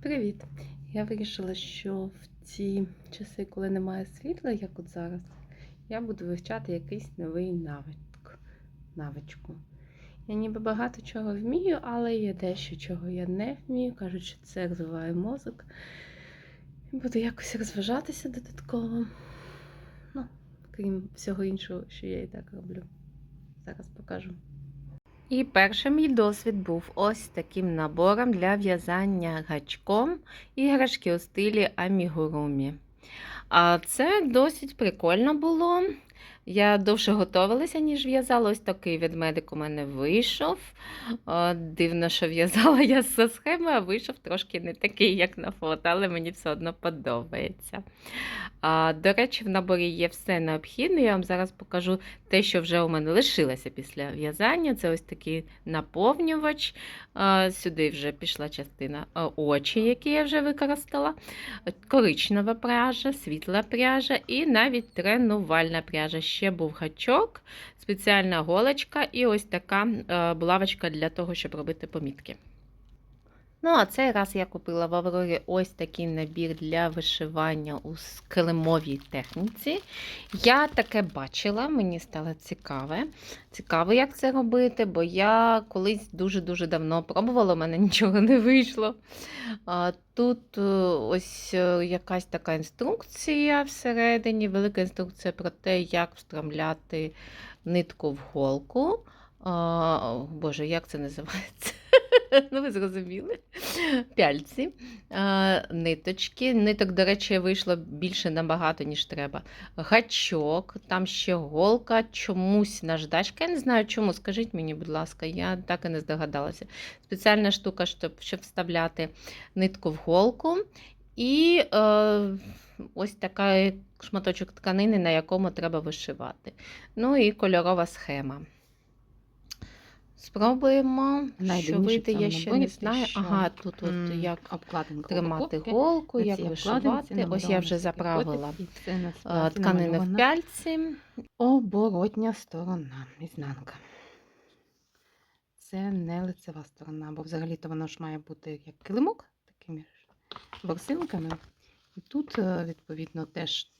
Привіт! Я вирішила, що в ці часи, коли немає світла, як от зараз, я буду вивчати якийсь новий навик, навичку. Я ніби багато чого вмію, але є дещо, чого я не вмію. Кажуть, що це розвиває мозок. Буду якось розважатися додатково. Ну, крім всього іншого, що я і так роблю. Зараз покажу. І перший мій досвід був ось таким набором для в'язання гачком іграшки у стилі амігурумі. А це досить прикольно було. Я довше готувалася, ніж в'язала. Ось такий ведмедик у мене вийшов. Дивно, що в'язала я за схеми, а вийшов трошки не такий, як на фото, але мені все одно подобається. До речі, в наборі є все необхідне. Я вам зараз покажу те, що вже у мене лишилося після в'язання. Це ось такий наповнювач. Сюди вже пішла частина очі, які я вже використала. Коричнева пряжа, світла пряжа і навіть тренувальна пряжа. Ще був гачок, спеціальна голочка і ось така е, булавочка для того, щоб робити помітки. Ну, а цей раз я купила в Аврорі ось такий набір для вишивання у килимовій техніці. Я таке бачила, мені стало цікаве. Цікаво, як це робити, бо я колись дуже-дуже давно пробувала, у мене нічого не вийшло. Тут е, ось е, якась така інструкція всередині, велика інструкція про те, як встромляти нитку в голку. А, Боже, як це називається? Ну, ви зрозуміли. Пяльці, ниточки. Ниток, до речі, вийшло більше набагато, ніж треба. Гачок, там ще голка, чомусь наждачка. Я не знаю чому. Скажіть мені, будь ласка, я так і не здогадалася. Спеціальна штука, щоб, щоб вставляти нитку в голку. І е, ось така шматочок тканини, на якому треба вишивати. Ну і кольорова схема. Спробуємо. Що вийде, я ще не знаю. Ага, тут от як обкладинка тримати голку, як вишивати. Ось я вже заправила е, тканину в пяльці. Оборотня сторона, ізнанка. Це не лицева сторона, бо взагалі-то воно ж має бути як килимок, такими борсинками. І тут, е, відповідно, теж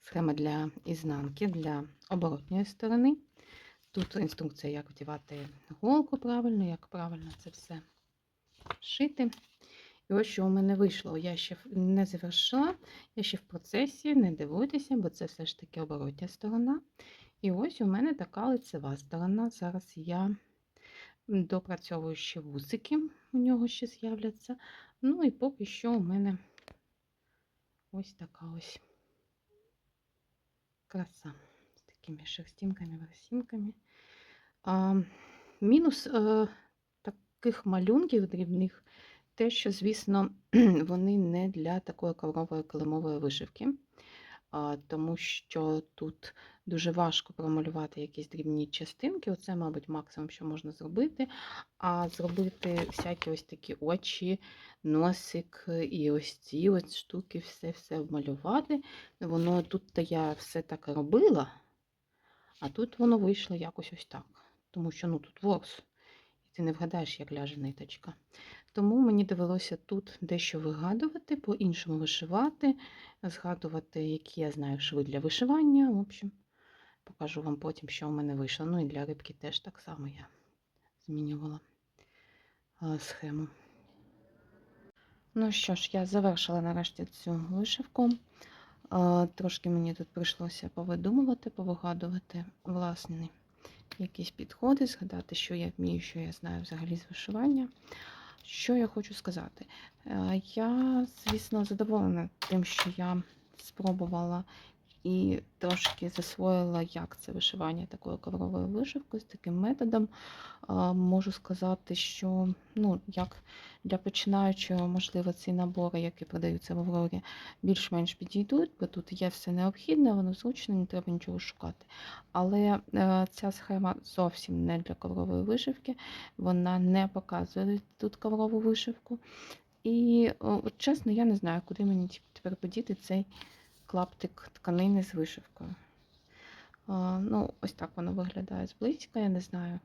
схема для ізнанки, для оборотньої сторони. Тут інструкція, як вдівати голку правильно, як правильно це все шити. І ось що у мене вийшло. Я ще не завершила, я ще в процесі, не дивуйтеся, бо це все ж таки оборотня сторона. І ось у мене така лицева сторона. Зараз я допрацьовую ще вусики, у нього ще з'являться. Ну і поки що у мене ось така ось краса такими шерстинками, ворсинками. А, мінус е, таких малюнків дрібних, те, що, звісно, вони не для такої коврової килимової вишивки, а, тому що тут дуже важко промалювати якісь дрібні частинки. Оце, мабуть, максимум, що можна зробити. А зробити всякі ось такі очі, носик і ось ці ось штуки, все-все вмалювати. Воно тут-то я все так робила, а тут воно вийшло якось ось так. Тому що ну, тут ворс, і ти не вгадаєш, як ляже ниточка. Тому мені довелося тут дещо вигадувати, по-іншому вишивати, згадувати, які я знаю шви для вишивання. В общем, покажу вам потім, що у мене вийшло. Ну і для рибки теж так само я змінювала схему. Ну що ж, я завершила нарешті цю вишивку. Трошки мені тут прийшлося повидумувати, повигадувати власні якісь підходи, згадати, що я вмію, що я знаю взагалі з вишивання. Що я хочу сказати? Е, Я, звісно, задоволена тим, що я спробувала і трошки засвоїла, як це вишивання такою ковровою вишивкою з таким методом. Можу сказати, що ну, як для починаючого, можливо, ці набори, які продаються в Аврорі, більш-менш підійдуть, бо тут є все необхідне, воно зручно, не треба нічого шукати. Але е, ця схема зовсім не для коврової вишивки, вона не показує тут коврову вишивку. І, чесно, я не знаю, куди мені тепер подіти цей клаптик тканини з вишивкою. Ну, ось так воно виглядає зблизька, я не знаю.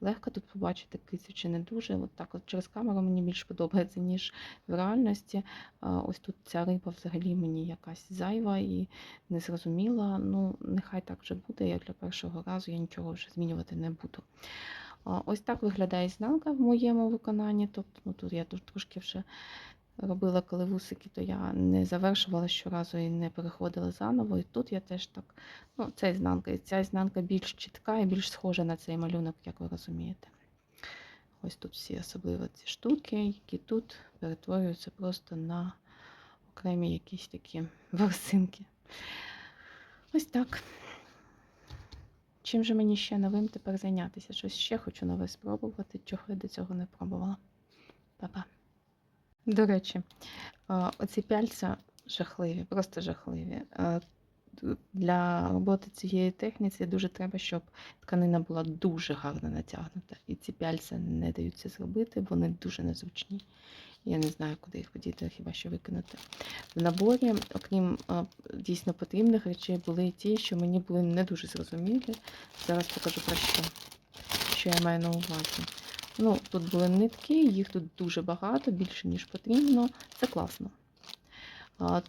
легко тут побачити кицю чи не дуже. От так от через камеру мені більш подобається, ніж в реальності. Ось тут ця риба взагалі мені якась зайва і незрозуміла. Ну, нехай так вже буде. Я для першого разу я нічого вже змінювати не буду. Ось так виглядає ізнанка в моєму виконанні. Тобто, ну тут я трошки вже робила коли вусики, то я не завершувала щоразу і не переходила заново. І тут я теж так, ну, це ізнанка. І ця ізнанка більш чітка і більш схожа на цей малюнок, як ви розумієте. Ось тут всі особливо ці штуки, які тут перетворюються просто на окремі якісь такі ворсинки. Ось так. Чим же мені ще новим тепер зайнятися? Щось ще хочу нове спробувати, чого я до цього не пробувала. Па-па. До речі, оці пяльця жахливі, просто жахливі. Для роботи цієї техніці дуже треба, щоб тканина була дуже гарно натягнута. І ці пяльця не дають це зробити, вони дуже незручні. Я не знаю, куди їх подіти, хіба що викинути. В наборі, окрім дійсно потрібних речей, були і ті, що мені були не дуже зрозумілі. Зараз покажу про що, що я маю на увазі. Ну, тут були нитки, їх тут дуже багато, більше, ніж потрібно. Це класно.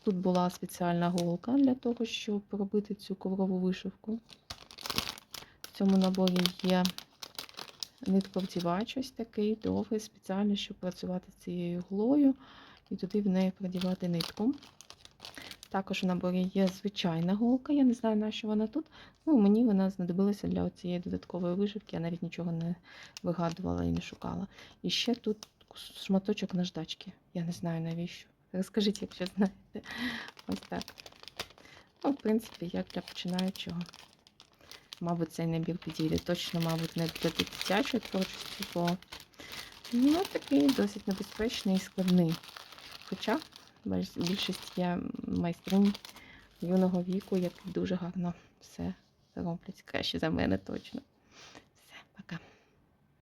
Тут була спеціальна голка для того, щоб робити цю коврову вишивку. В цьому наборі є нитковдівач ось такий довгий, спеціально, щоб працювати з цією глою і туди в неї продівати нитку. Також в наборі є звичайна голка, я не знаю, на що вона тут. Ну, мені вона знадобилася для цієї додаткової вишивки, я навіть нічого не вигадувала і не шукала. І ще тут шматочок наждачки. Я не знаю навіщо. Розкажіть, якщо знаєте. Ось так. Ну, в принципі, як для починаючого. Мабуть, цей набір підійде. Точно, мабуть, не для дитячої творчості, бо ну, такий досить небезпечний і складний. Хоча більшість є майстринь юного віку, які дуже гарно все роблять. Краще за мене точно. Все, пока.